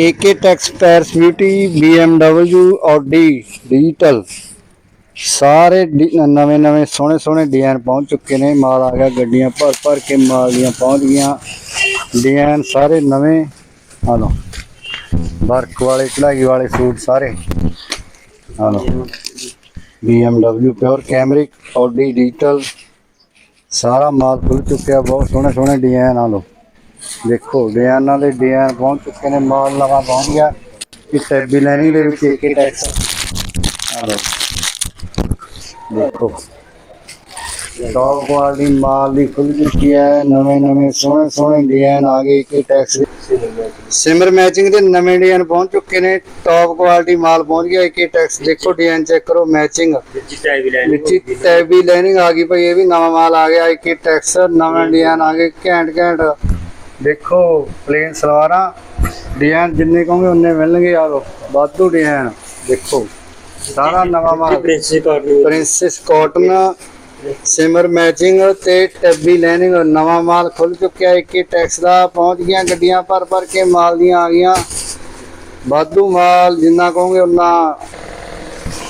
ਏਕੇ tax Paris beauty BMW Audi digital ਸਾਰੇ ਨਵੇਂ ਨਵੇਂ ਸੋਹਣੇ ਸੋਹਣੇ ਡਿਜ਼ਾਈਨ ਪਹੁੰਚ ਚੁੱਕੇ ਨੇ। ਮਾਲ ਆ ਗਿਆ, ਗੱਡੀਆਂ ਭਰ ਭਰ ਕੇ ਮਾਲ ਦੀਆਂ ਪਹੁੰਚ ਗਈਆਂ। ਡਿਜ਼ਾਈਨ ਸਾਰੇ ਨਵੇਂ। ਆ ਲਓ ਵਰਕ ਵਾਲੇ ਕਢਾਈ ਵਾਲੇ ਸੂਟ ਸਾਰੇ। ਆ ਲਓ BMW pure cambric Audi digital ਸਾਰਾ ਮਾਲ ਖੁੱਲ ਚੁੱਕਿਆ। ਬਹੁਤ ਸੋਹਣੇ ਸੋਹਣੇ ਡਿਜ਼ਾਈਨ ਆ ਲਓ ਦੇਖੋ ਡਿਜ਼ਾਈਨਾਂ ਦੇ ਡਿਜ਼ਾਈਨ ਪਹੁੰਚ ਚੁੱਕੇ ਨੇ, ਮਾਲ ਨਵਾਂ ਪਹੁੰਚ ਗਿਆ। ਇਸ ਟੈਬੀ ਲਾਈਨਿੰਗ ਦੇ ਵਿੱਚ ਇੱਕ ਟੈਕਸ ਆ। ਲਓ। ਦੇਖੋ। ਟੌਪ ਕੁਆਲਿਟੀ ਮਾਲ ਦੀ ਖੁੱਲ ਚੁੱਕੀ ਹੈ, ਨਵੇਂ ਨਵੇਂ, ਸੋਹਣੇ ਸੋਹਣੇ ਡਿਜ਼ਾਈਨ ਆ ਗਏ, ਇੱਕ ਟੈਕਸ ਸਿਮਰ ਮੈਚਿੰਗ ਦੇ ਨਵੇਂ ਡਿਜ਼ਾਈਨ ਪਹੁੰਚ ਚੁੱਕੇ ਨੇ ਟੌਪ ਕੁਆਲਿਟੀ ਮਾਲ ਪਹੁੰਚ ਗਿਆ, ਇੱਕ ਟੈਕਸ। ਦੇਖੋ ਡਿਜ਼ਾਈਨ ਚੈੱਕ ਕਰੋ, ਮੈਚਿੰਗ। ਵਿੱਚ ਟਾਈ ਵੀ ਲੈਣੀ ਵਿੱਚ ਟੈਬੀ ਲਾਈਨਿੰਗ ਆ ਗਈ, ਭਾਈ ਇਹ ਵੀ ਨਵਾਂ ਮਾਲ ਆ ਗਿਆ, ਇੱਕ ਟੈਕਸ, ਨਵੇਂ ਡਿਜ਼ਾਈਨ ਆ ਗਏ, ਘੈਂਟ ਘੈਂਟ। ਦੇਖੋ ਪਲੇਨ ਸਲਵਾਰਾਂ ਡਿਜ਼ਾਈਨ ਜਿੰਨੇ ਕਹੋਗੇ ਉਨੇ ਮਿਲਣਗੇ ਆ ਲੋ ਵਾਧੂ ਡਿਜ਼ਾਈਨ ਦੇਖੋ। ਸਾਰਾ ਨਵਾਂ ਮਾਲ। ਪ੍ਰਿੰਸੈਸ ਕਾਟਨ ਸਿਮਰ ਮੈਚਿੰਗ ਤੇ ਟੈਬੀ ਲਾਈਨਿੰਗ ਨਵਾਂ ਮਾਲ ਖੁੱਲ ਚੁੱਕਿਆ। ਇੱਕ ਟੈਕਸ ਦਾ ਪਹੁੰਚ ਗਈਆਂ ਗੱਡੀਆਂ ਭਰ ਭਰ ਕੇ ਮਾਲ ਦੀਆਂ ਆ ਗਈਆਂ। ਵਾਧੂ ਮਾਲ ਜਿੰਨਾ ਕਹੋਗੇ ਉਨਾ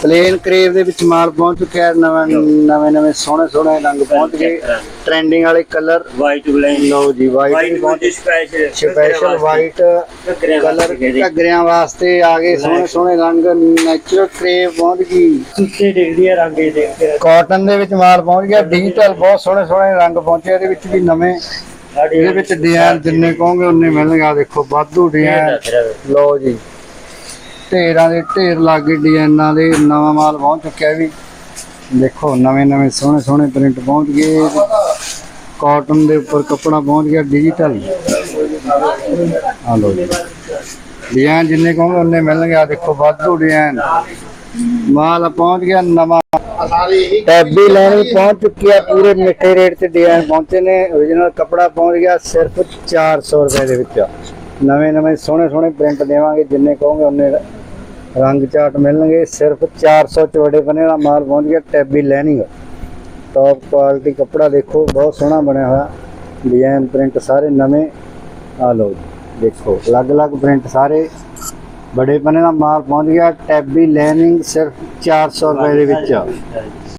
ਪਲੇਨ ਕਰੇਵ ਦੇ ਵਿੱਚ ਮਾਲ ਪਹੁੰਚ ਚੁੱਕਿਆ ਹੈ। ਨਵੇਂ ਨਵੇਂ ਨਵੇਂ ਸੋਹਣੇ ਸੋਹਣੇ ਰੰਗ ਪਹੁੰਚ ਗਏ। ਟ੍ਰੈਂਡਿੰਗ ਵਾਲੇ ਕਲਰ ਵਾਈਟ ਬਲੈਂਡ ਲਓ ਜੀ ਵਾਈਟ ਵੀ ਵਾਈਟ ਪਹੁੰਚ ਵਿੱਚ ਸਪੈਸ਼ਲ ਸਪੈਸ਼ਲ ਵਾਈਟ ਕਲਰ ਘੱਗਰਿਆਂ ਵਾਸਤੇ ਆ ਗਏ ਸੋਹਣੇ ਸੋਹਣੇ ਰੰਗ। ਨੈਚੁਰਲ ਕਰੇਵ ਪਹੁੰਚ ਗਈ। ਸੁੱਤੇ ਦੇਖਦੀ ਆ ਰੰਗ ਦੇਖਦੇ ਕਾਟਨ ਦੇ ਵਿੱਚ ਮਾਲ ਪਹੁੰਚ ਗਿਆ। ਡਿਜੀਟਲ ਬਹੁਤ ਸੋਹਣੇ ਸੋਹਣੇ ਰੰਗ ਪਹੁੰਚੇ। ਇਹਦੇ ਵਿੱਚ ਵੀ ਨਵੇਂ। ਇਹਦੇ ਵਿੱਚ ਡਿਜ਼ਾਈਨ ਜਿੰਨੇ ਕਹੋਗੇ ਉਨੇ ਮਿਲਣਗੇ। ਆਹ ਦੇਖੋ ਵਾਧੂ ਡਿਜ਼ਾਈਨ ਲਓ ਜੀ। ਢੇਰਾਂ ਦੇ ਢੇਰ ਲਾਗੇ ਡਿਜ਼ਾਈਨਾਂ ਦੇ, ਨਵਾਂ ਮਾਲ ਪਹੁੰਚ ਚੁੱਕਿਆ ਵੀ। ਦੇਖੋ, ਨਵੇਂ ਨਵੇਂ ਸੋਹਣੇ ਸੋਹਣੇ ਪ੍ਰਿੰਟ ਪਹੁੰਚ ਗਏ। ਕਾਟਨ ਦੇ ਉੱਪਰ ਕੱਪੜਾ ਪਹੁੰਚ ਗਿਆ ਡਿਜੀਟਲ। ਆ ਲਓ ਜੀ। ਡਿਜ਼ਾਈਨ ਜਿੰਨੇ ਕਹੋਗੇ ਉਨੇ ਮਿਲਣਗੇ। ਆ ਦੇਖੋ, ਵਾਧੂ ਡਿਜ਼ਾਈਨ। ਮਾਲ ਪਹੁੰਚ ਗਿਆ ਨਵਾਂ। ਟੈਬੀ ਲੈਣੀ ਪਹੁੰਚ ਚੁੱਕੀ ਹੈ ਪੂਰੇ ਮਿੱਠੇ ਰੇਟ ਤੇ ਡਿਜ਼ਾਈਨ ਪਹੁੰਚੇ ਨੇ। Origignal ਕੱਪੜਾ ਪਹੁੰਚ ਗਿਆ ਸਿਰਫ 400 ਰੁਪਏ ਦੇ ਵਿੱਚ। ਨਵੇਂ ਨਵੇਂ ਸੋਹਣੇ ਸੋਹਣੇ ਪ੍ਰਿੰਟ ਦੇਵਾਂਗੇ, ਜਿੰਨੇ ਕਹੋਗੇ ਉਹਨੇ ਰੰਗ ਚਾਟ ਮਿਲਣਗੇ ਸਿਰਫ 400 ਚ ਵੱਡੇ ਬਣੇ ਵਾਲਾ ਮਾਲ ਪਹੁੰਚ ਗਿਆ ਟੈਬੀ ਲੈਨਿੰਗ ਟੌਪ ਕੁਆਲਿਟੀ ਕੱਪੜਾ ਦੇਖੋ ਬਹੁਤ ਸੋਹਣਾ ਬਣਿਆ ਹੋਇਆ। ਡਿਜ਼ਾਈਨ ਪ੍ਰਿੰਟ ਸਾਰੇ ਨਵੇਂ। ਆ ਲਓ ਜੀ, ਦੇਖੋ ਅਲੱਗ-ਅਲੱਗ ਪ੍ਰਿੰਟ ਸਾਰੇ। ਬੜੇ ਪਨੇ ਦਾ ਮਾਲ ਪਹੁੰਚ ਗਿਆ ਟੈਬੀ ਲੈਨਿੰਗ ਸਿਰਫ 400 ਰੁਪਏ ਦੇ ਵਿੱਚ